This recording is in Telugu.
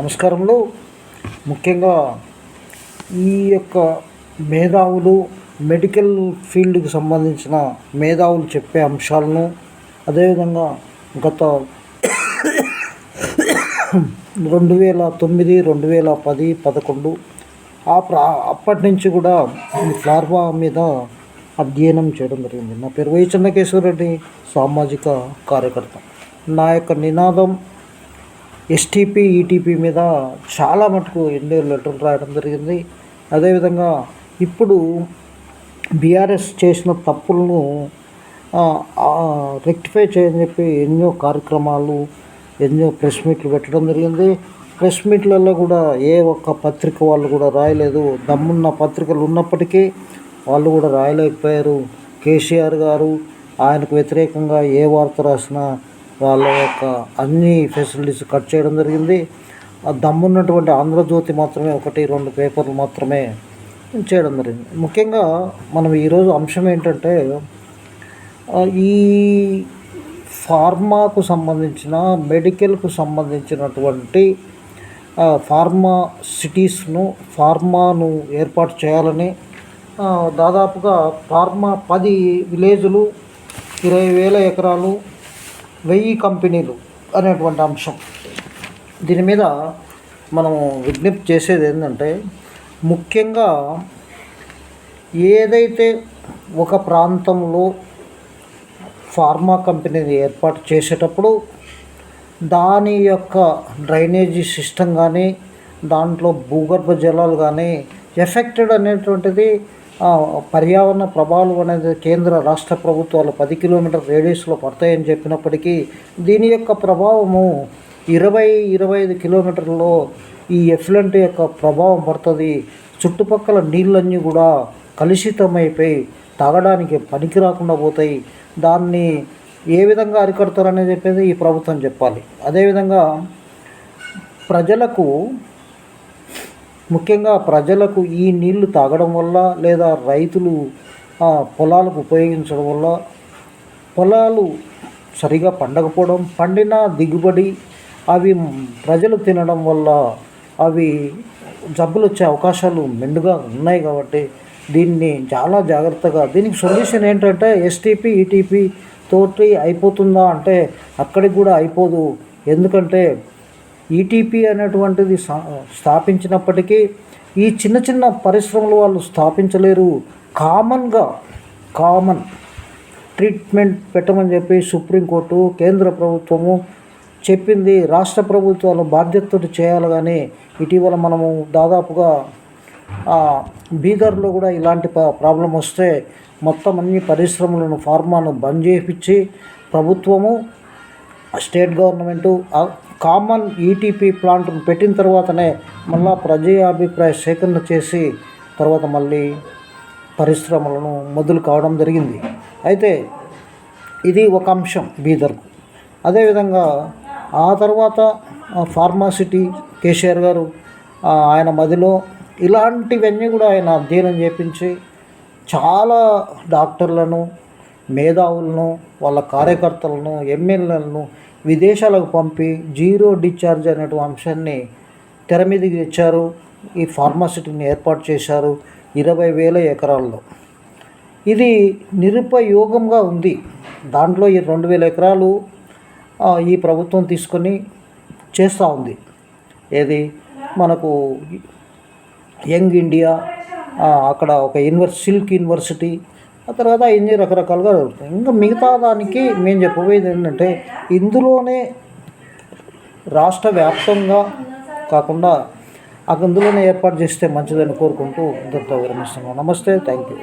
నమస్కారంలో ముఖ్యంగా ఈ యొక్క మేధావులు మెడికల్ ఫీల్డ్కి సంబంధించిన మేధావులు చెప్పే అంశాలను అదేవిధంగా గత రెండు వేల తొమ్మిది రెండు వేల పది పదకొండు ఆ ప్రా అప్పటి నుంచి కూడా ఈ ఫ్లార్మా మీద అధ్యయనం చేయడం జరిగింది. నా పేరు వై చెన్నకేశ్వరరెడ్డి సామాజిక కార్యకర్త. నా యొక్క నినాదం ఎస్టీపీ ఈటీపీ మీద చాలా మటుకు ఎన్నో లెటర్లు రాయడం జరిగింది. అదేవిధంగా ఇప్పుడు బీఆర్ఎస్ చేసిన తప్పులను రెక్టిఫై చేయని చెప్పి ఎన్నో కార్యక్రమాలు ఎన్నో ప్రెస్ మీట్లు పెట్టడం జరిగింది. ప్రెస్ మీట్లలో కూడా ఏ ఒక్క పత్రిక వాళ్ళు కూడా రాయలేదు. దమ్మున్న పత్రికలు ఉన్నప్పటికీ వాళ్ళు కూడా రాయలేకపోయారు. కేసీఆర్ గారు ఆయనకు వ్యతిరేకంగా ఏ వార్త రాసినా వాళ్ళ యొక్క అన్ని ఫెసిలిటీస్ కట్ చేయడం జరిగింది. ఆ దమ్మున్నటువంటి ఆంధ్రజ్యోతి మాత్రమే ఒకటి రెండు పేపర్లు మాత్రమే చేయడం జరిగింది. ముఖ్యంగా మనం ఈరోజు అంశం ఏంటంటే ఈ ఫార్మాకు సంబంధించిన మెడికల్కు సంబంధించినటువంటి ఫార్మా సిటీస్ను ఫార్మాను ఏర్పాటు చేయాలని దాదాపుగా ఫార్మా పది విలేజులు ఇరవై వేల ఎకరాలు వెయ్యి కంపెనీలు అనేటువంటి అంశం. దీని మీద మనం విజ్ఞప్తి చేసేది ఏంటంటే ముఖ్యంగా ఏదైతే ఒక ప్రాంతంలో ఫార్మా కంపెనీని ఏర్పాటు చేసేటప్పుడు దాని యొక్క డ్రైనేజీ సిస్టమ్ కానీ దాంట్లో భూగర్భ జలాలు కానీ ఎఫెక్టెడ్ అనేటువంటిది పర్యావరణ ప్రభావాలు అనేది కేంద్ర రాష్ట్ర ప్రభుత్వాలు పది కిలోమీటర్ రేడియస్లో పడతాయని చెప్పినప్పటికీ దీని యొక్క ప్రభావము ఇరవై ఇరవై ఐదు కిలోమీటర్లలో ఈ ఎఫ్లెంట్ యొక్క ప్రభావం పడుతుంది. చుట్టుపక్కల నీళ్ళన్నీ కూడా కలుషితమైపోయి తాగడానికి పనికి రాకుండా పోతాయి. దాన్ని ఏ విధంగా అరికడతారనేది చెప్పేది ఈ ప్రభుత్వం చెప్పాలి. అదేవిధంగా ప్రజలకు ముఖ్యంగా ప్రజలకు ఈ నీళ్ళు తాగడం వల్ల లేదా రైతులు ఆ, పొలాలకు ఉపయోగించడం వల్ల పొలాలు సరిగా పండకపోవడం పండిన దిగుబడి అవి ప్రజలు తినడం వల్ల అవి జబ్బులు వచ్చే అవకాశాలు మెండుగా ఉన్నాయి కాబట్టి దీన్ని చాలా జాగ్రత్తగా దీనికి సొల్యూషన్ ఏంటంటే ఎస్టీపీ ఈటీపీ తోటి అయిపోతుందా అంటే అక్కడికి కూడా అయిపోదు. ఎందుకంటే ఈటీపీ అనేటువంటిది సా- స్థాపించినప్పటికీ ఈ చిన్న చిన్న పరిశ్రమలు వాళ్ళు స్థాపించలేరు. కామన్గా కామన్ ట్రీట్మెంట్ పెట్టమని చెప్పి సుప్రీంకోర్టు కేంద్ర ప్రభుత్వము చెప్పింది. రాష్ట్ర ప్రభుత్వాలు బాధ్యతతో చేయాలి కానీ ఇటీవల మనము దాదాపుగా బీదర్లో కూడా ఇలాంటి ప్రాబ్లం వస్తే మొత్తం అన్ని పరిశ్రమలను ఫార్మాను బంద్ చేయించి ప్రభుత్వము స్టేట్ గవర్నమెంటు కామన్ ఈటీపీ ప్లాంట్ను పెట్టిన తర్వాతనే మళ్ళా ప్రజా అభిప్రాయ సేకరణ చేసి తర్వాత మళ్ళీ పరిశ్రమలను మొదలు కావడం జరిగింది. అయితే ఇది ఒక అంశం బీదర్కు. అదేవిధంగా ఆ తర్వాత ఫార్మాసిటీ కేసీఆర్ గారు ఆయన మదిలో ఇలాంటివన్నీ కూడా ఆయన అధ్యయనం చేపించి చాలా డాక్టర్లను మేధావులను వాళ్ళ కార్యకర్తలను ఎమ్మెల్యేలను విదేశాలకు పంపి జీరో డిశ్చార్జ్ అనేటువంటి అంశాన్ని తెర మీదకి తెచ్చారు. ఈ ఫార్మాసిటీని ఏర్పాటు చేశారు ఇరవై వేల ఎకరాల్లో. ఇది నిరుపయోగంగా ఉంది. దాంట్లో ఈ రెండు వేల ఎకరాలు ఈ ప్రభుత్వం తీసుకొని చేస్తూ ఉంది. ఏది? మనకు యంగ్ ఇండియా అక్కడ ఒక యూనివర్స్ సిల్క్ యూనివర్సిటీ ఆ తర్వాత ఇన్ని రకరకాలుగా దొరుకుతాయి ఇంకా మిగతా దానికి మేము చెప్పబోయేది ఏంటంటే ఇందులోనే రాష్ట్ర వ్యాప్తంగా కాకుండా అందులోనే ఏర్పాటు చేస్తే మంచిదని కోరుకుంటూ ఇంతటితో విరమిస్తున్నాం నమస్తే థ్యాంక్ యూ